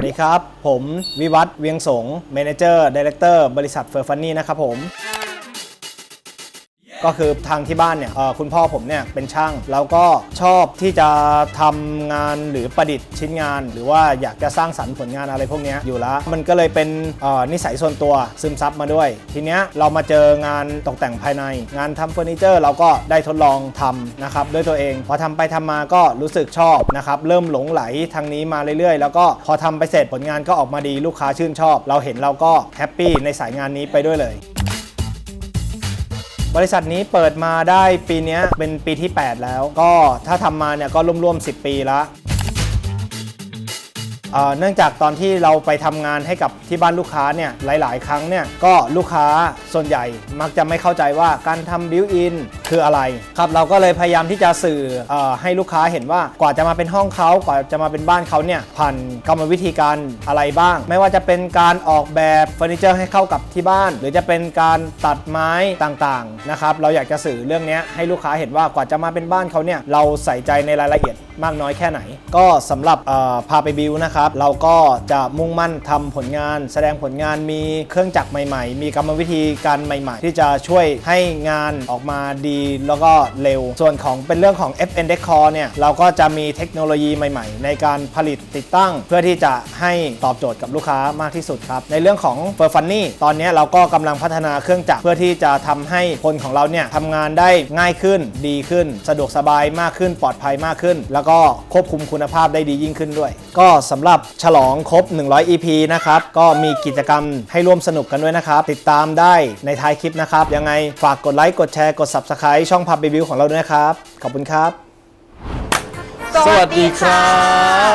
วัสดีครับ ผมวิวัฒน์เวียงสงเมนเจอร์ดีเลกเตอร์บริษัทเฟอร์ฟันนี่นะครับผม ก็คือทางที่บ้านเนี่ยคุณพ่อผมเนี่ยเป็นช่าง แล้วก็ชอบที่จะทำงานหรือประดิษฐ์ชิ้นงาน หรือว่าอยากจะสร้างสรรค์ผลงานอะไรพวกนี้อยู่แล้ว มันก็เลยเป็นนิสัยส่วนตัวซึมซับมาด้วย ทีเนี้ยเรามาเจองานตกแต่งภายใน งานทำเฟอร์นิเจอร์ เราก็ได้ทดลองทำนะครับด้วยตัวเอง พอทำไปทำมาก็รู้สึกชอบนะครับเริ่มหลงไหลทางนี้มาเรื่อยๆ แล้วก็พอทำไปเสร็จผลงานก็ออกมาดีลูกค้าชื่นชอบ เราเห็นเราก็แฮปปี้ในสายงานนี้ไปด้วยเลย บริษัทนี้เปิดมาได้ปีนี้เป็นปีที่ 8 แล้ว ก็ถ้าทำมาเนี่ยก็ร่วมๆ10 ปีละ เนื่องจากตอนที่เราไปทำงานให้กับที่บ้านลูกค้าเนี่ยหลาย ๆ ครั้งเนี่ยก็ลูกค้าส่วนใหญ่มักจะไม่เข้าใจว่าการทำบิวอินคืออะไรครับเราก็เลยพยายามที่จะสื่ออให้ลูกค้าเห็นว่ากว่าจะมาเป็นห้องเขากว่าจะมาเป็นบ้านเขาเนี่ยผ่านกรรมวิธีการอะไรบ้าง ไม่ว่าจะเป็นการออกแบบเฟอร์นิเจอร์ให้เข้ากับที่บ้าน หรือจะเป็นการตัดไม้ต่าง ๆ นะครับเราอยากจะสื่อเรื่องนี้ให้ลูกค้าเห็นว่ากว่าจะมาเป็นบ้านเขาเนี่ยเราใส่ใจในรายละเอียด มากน้อยแค่ไหน ก็สำหรับพาไปบิวนะครับ เราก็จะมุ่งมั่นทำผลงาน แสดงผลงานมีเครื่องจักรใหม่ๆ มีกรรมวิธีการใหม่ ๆ ที่จะช่วยให้งานออกมาดีแล้วก็เร็ว ส่วนของเป็นเรื่องของ FN Decor เนี่ยเราก็จะมีเทคโนโลยีใหม่ ๆ ในการผลิตติดตั้ง เพื่อที่จะให้ตอบโจทย์กับลูกค้ามากที่สุดครับ ในเรื่องของ f u r f u n n y ตอนนี้เราก็กำลังพัฒนาเครื่องจักรเพื่อที่จะทำให้คนของเราเนี่ยทำงานได้ง่ายขึ้นดีขึ้น สะดวกสบายมากขึ้นปลอดภัยมากขึ้น แล้วก็ควบคุมคุณภาพได้ดียิ่งขึ้นด้วย ก็สำหรับฉลองครบ 100 EP นะครับ ก็มีกิจกรรมให้ร่วมสนุกกันด้วยนะครับ ติดตามได้ในท้ายคลิปนะครับ ยังไงฝากกดไลค์ กดแชร์ กด Subscribe ช่องพับบิวของเราด้วยนะครับ ขอบคุณครับ สวัสดีครั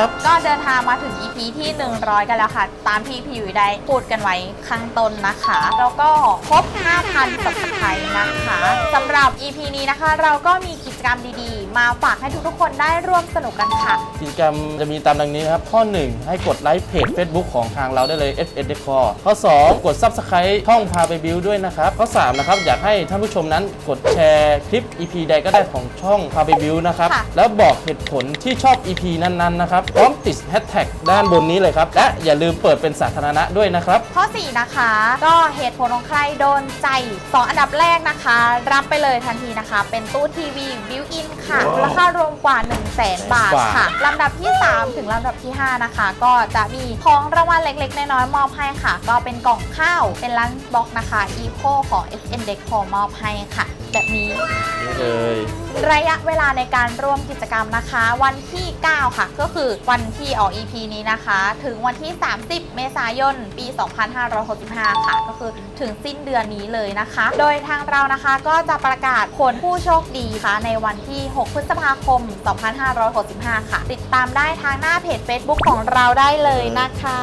บ ก็เดินทางมาถึง EP ที่ 100 กันแล้วค่ะ ตามที่พี่ยุ้ยได้พูดกันไว้ข้างต้นนะคะ แล้วก็ครบ 5,000สับสไครนะคะสำหรับ EP นี้นะคะ เราก็มีกิจกรรมดีๆ มาฝากให้ทุกๆคนได้ร่วมสนุกกันค่ะ กิจกรรมจะมีตามดังนี้นะครับ ข้อ 1 ให้กดไลค์เพจ Facebook ของทางเราได้เลย f s Decor ข้อ 2 กด Subscribe ช่องพาไปบิวด้วยนะครับ ข้อ 3 นะครับ อยากให้ท่านผู้ชมนั้นกดแชร์คลิป EP ใดก็ได้ของช่องพาไปบิวนะครับ ค่ะ แล้วบอกเหตุผลที่ชอบ EP นั้นๆนะครับพร้อมติดแฮชแท็กด้านบนนี้เลยครับและอย่าลืมเปิดเป็นสาธารณะด้วยนะครับ ข้อ 4 นะคะ ก็เหตุผลของใครโดนใจ 2 อันดับแรกนะคะ รับไปเลยทันทีนะคะ เป็นตู้ทีวีบิวอินค่ะมูลค่ารวมกว่า 1 0 0 0 0แบาทค่ะลำดับที่ 3 ถึงลำดับที่ 5 นะคะ ก็จะมีของรางวัลเล็กๆ น้อยๆมอบให้ค่ะ ก็เป็นกล่องข้าวเป็นลันช์บ็อกซ์นะคะอีโคของ FN Deck ขอมอบให้ค่ะ แบบนี้ นี่เลยระยะเวลาในการร่วมกิจกรรมนะคะ วันที่ 9 ค่ะ ก็คือวันที่ออก EP นี้นะคะ ถึงวันที่ 30 เมษายน ปี 2565 ค่ะ ก็คือถึงสิ้นเดือนนี้เลยนะคะ โดยทางเรานะคะก็จะประกาศผลผู้โชคดีค่ะ ในวันที่ 6 พฤษภาคม 2565 ค่ะ ติดตามได้ทางหน้าเพจ Facebook ของเราได้เลยนะคะ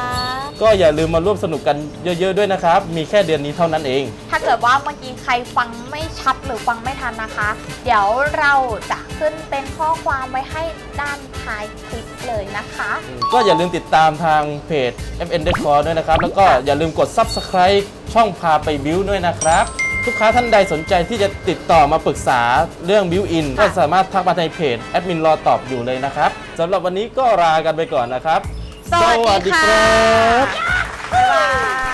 ก็อย่าลืมมาร่วมสนุกกันเยอะ ๆ ด้วยนะครับ มีแค่เดือนนี้เท่านั้นเอง ถ้าเกิดว่าเมื่อกี้ใครฟังไม่ชัดหรือฟังไม่ทันนะคะ เดี๋ยวเราจะขึ้นเป็นข้อความไว้ให้ด้านท้ายคลิปเลยนะคะ ก็อย่าลืมติดตามทางเพจ FN Decor ด้วยนะครับ แล้วก็อย่าลืมกด Subscribe ช่องพาไปบิวด้วยนะครับ ลูกค้าท่านใดสนใจที่จะติดต่อมาปรึกษาเรื่องบิวอินก็สามารถทักมาในเพจแอดมินรอตอบอยู่เลยนะครับสำหรับวันนี้ก็ลากันไปก่อนนะครับ สวัสดีค่ะรับ บ๊ายบาย